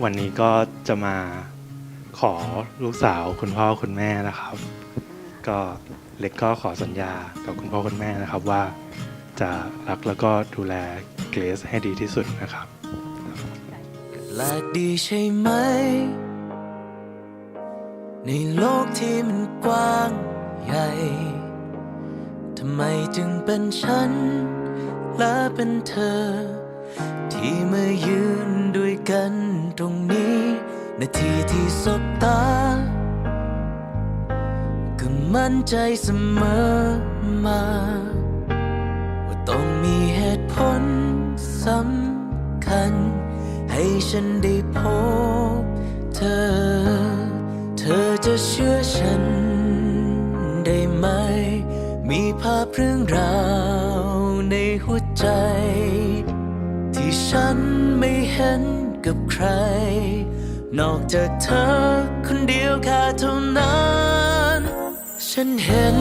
วันนี้ก็จะมาขอลูกสาวคุณพ่อคุณแม่นะครับ ก็เล็กก็ขอสัญญากับคุณพ่อคุณแม่นะครับว่าจะรักแล้วก็ดูแลเกรซให้ดีที่สุดนะครับแปลกดีใช่ไหม ในโลกที่มันกว้างใหญ่ ทำไมจึงเป็นฉัน และเป็นเธอ ที่มายืนด้วยกันตรงนี้ นาทีที่สบตา ก็มั่นใจเสมอมา ว่าต้องมีเหตุผลสำคัญ ให้ฉันได้พบเธอ เธอจะเชื่อฉันได้ไหม มีภาพเรื่องราวในหัวใจ ที่ฉันไม่เห็นกับใคร นอกจากเธอคนเดียวแค่เท่านั้น ฉันเห็น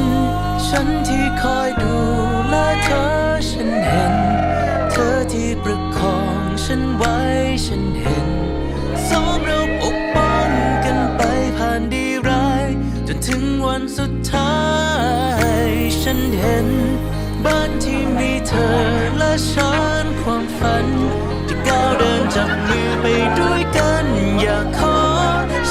ฉันที่คอยดูแลเธอ ฉันเห็น เธอที่ประคองฉันไว้ ฉันเห็นสองเราปกป้องกันไปผ่านดีร้าย จนถึงวันสุดท้าย ฉันเห็น บ้านที่มีเธอและฉันความฝันจะก้าวเดินจับมือไปด้วยกัน อยากขอ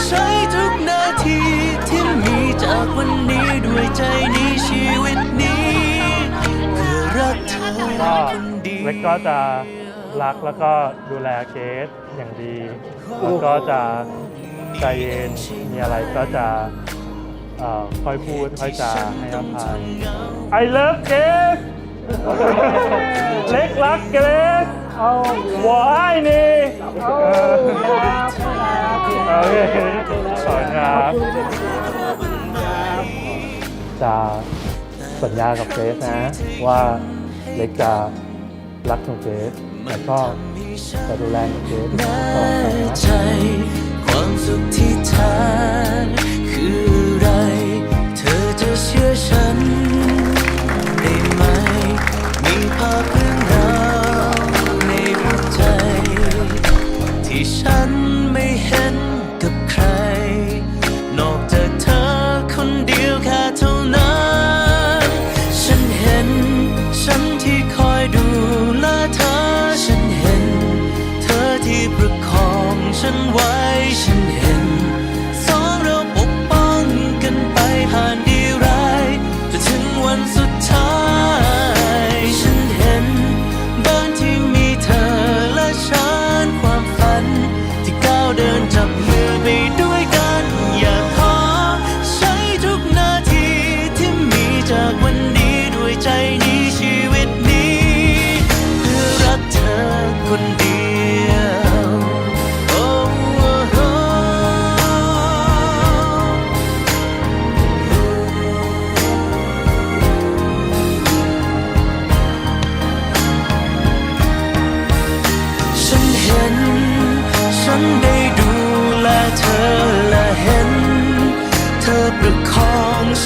ใช้ทุกนาทีที่มีจากวันนี้ด้วยใจนี้ชีวิตนี้เพื่อรักเธอก็คนเดียวเล็กก็จะรักแล้วก็ดูแลเกรซอย่างดี แล้วก็จะใจเย็นมีอะไรก็จะ ค่อยพูดค่อยจาให้อภัย I love เกรซเล็กรักเกรซเอาหัวไอ้นี่เออโอเคขอบคุณครับจะสัญญากับเกรซนะ ว่าเล็กจะรักของเกรซแล้วก็จะดูแลของเกรซต่อไปนะใจความสุขที่แท้คืออะไรเธอจ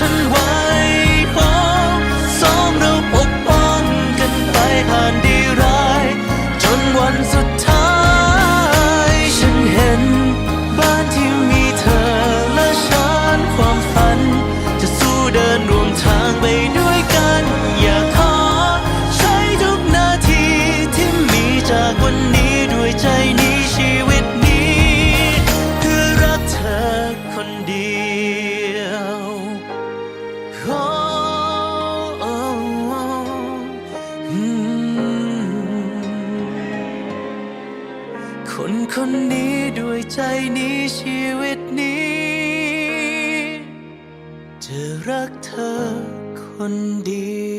อง คนคนนี้ด้วยใจนี้ชีวิตนี้ จะรักเธอคนเดีย